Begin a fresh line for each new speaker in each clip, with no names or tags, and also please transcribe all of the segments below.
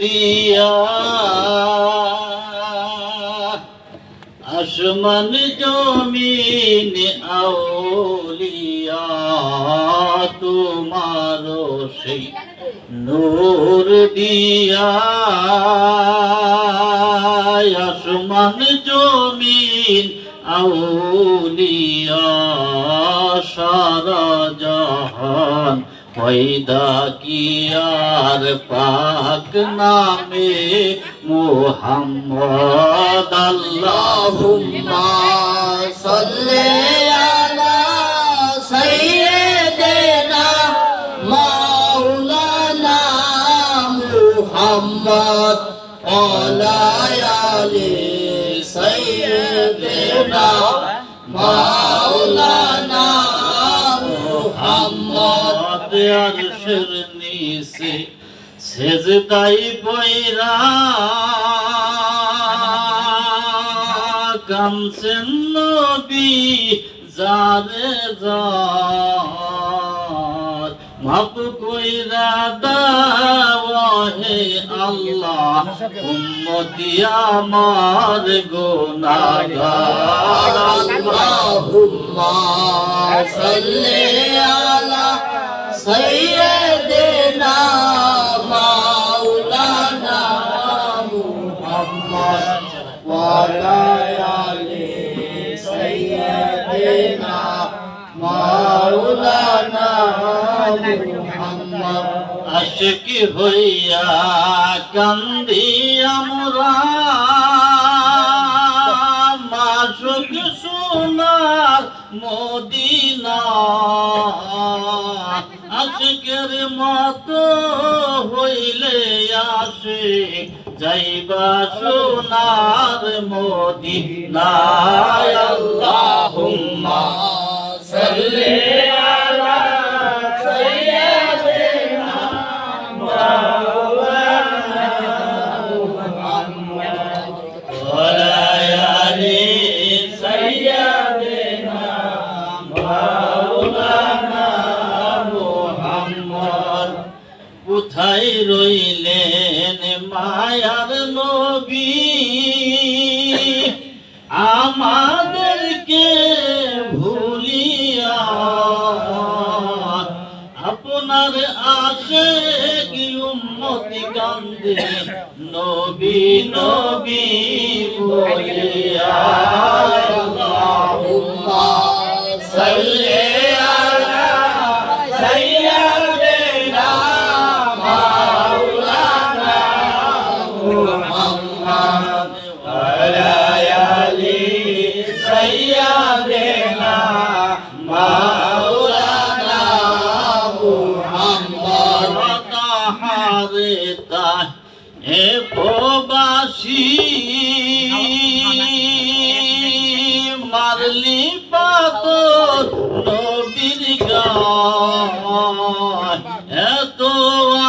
দিয়া আসমান জমিন আউলিয়া তোমার সেই নূর দিয়া। আসমান জমিন আউলিয়া জাহান পয়দা কিয়ার পাক নামে? মোহাম্মদ আল্লাহুম্মা সাল্লি আলা সাইয়্যিদিনা মাওলানা মুহাম্মদ ওয়ালা আলি সাইয়্যিদিনা মাওলানা মুহাম্মদ আরশের নিচে সেজদাই পয়রা কামছেন নবী যারে যার মাপ কইরা দাওয়া হে আল্লাহ, উম্মতি আমার গুনাহগার। আল্লাহুম্মা সাল্লি আলা সাইয়্যিদিনা মাওলানা মুহাম্মদ। ওয়া আলা সাইয়্যিদিনা মাওলানা মুহাম্মদ। আশিকি হইয়া কান্দি আমরা। সোনার মদিনা আল্লাহুম্মা সাল্লি কোথায় রইলেন মায়ার নবী? আমাদেরকে ভুলিয়া আপনার আশে উম্মতি কান্দে নবী নবী বলিয়া। গায় এত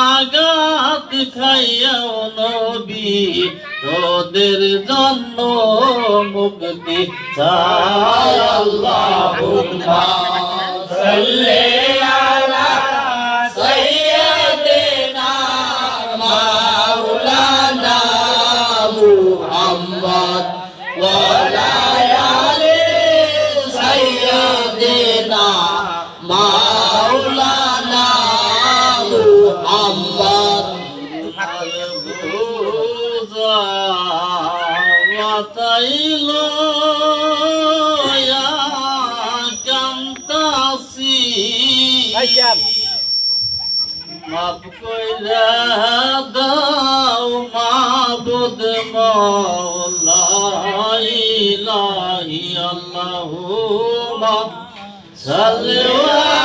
আঘাত খাইয়াও নবী তোদের জন্য মুক্তি চাই কইরা দাও মাবুদ মৌলা ইলাহি আল্লাহুম্মা সাল্লি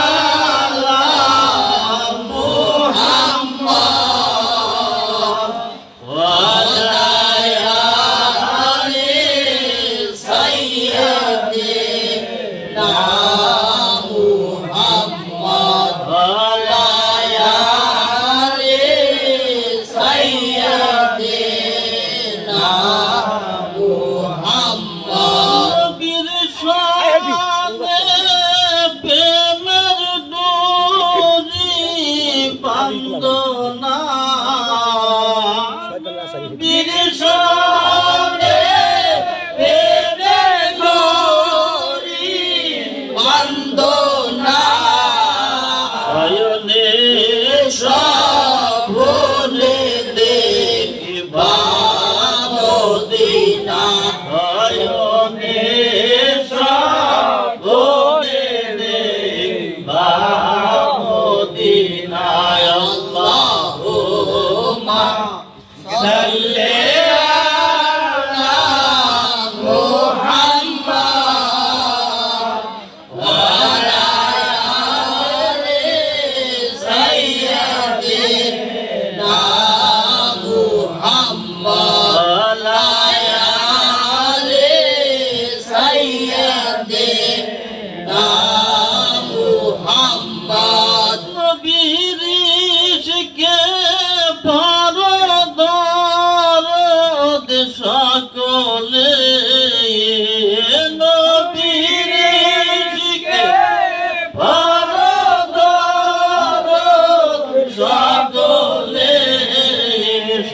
সকলে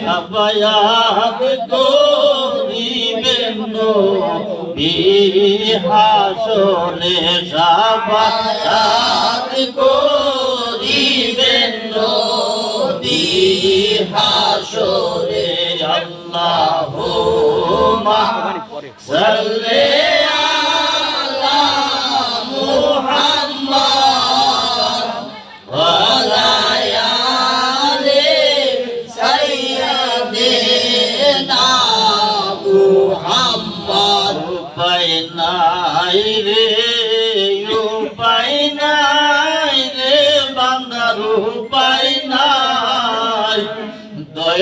সবায়াত করিবেন বিহাসনে সবায়াত করিবেন বিহাসনে اللهم صلِّ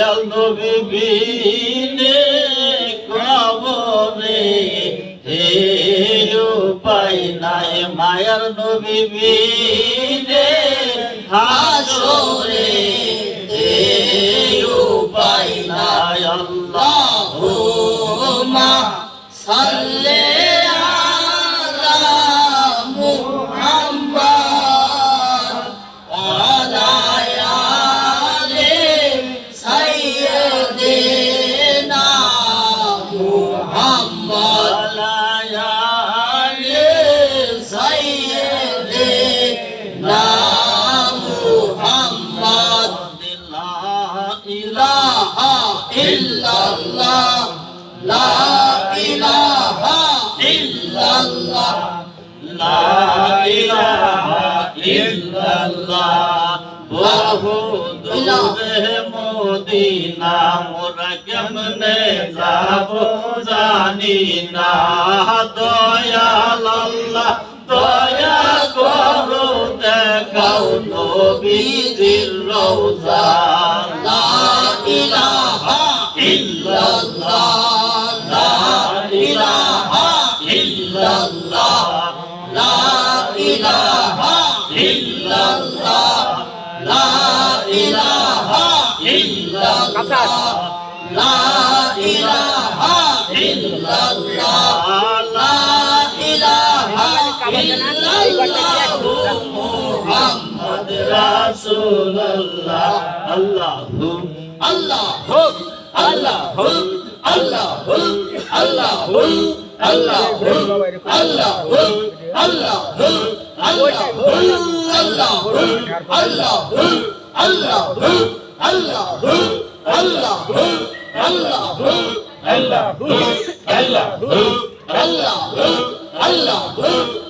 দয়াল নবী বিনে কবরে হে উপায় নাই মায়ার নবী বিনে হাসরে হে উপায় নাই আল্লাহুম্মা সাল্লি মদিনা মোরা কেমনে যাব জানি না। দয়াল দয়া করো দেখাও নবীজির রওজা। রাসূলুল্লাহ আল্লাহু আল্লাহু আল্লাহু আল্লাহু আল্লাহু আল্লাহু আল্লাহু আল্লাহু আল্লাহু আল্লাহু আল্লাহু আল্লাহু আল্লাহু আল্লাহু আল্লাহু আল্লাহু আল্লাহু আল্লাহু আল্লাহু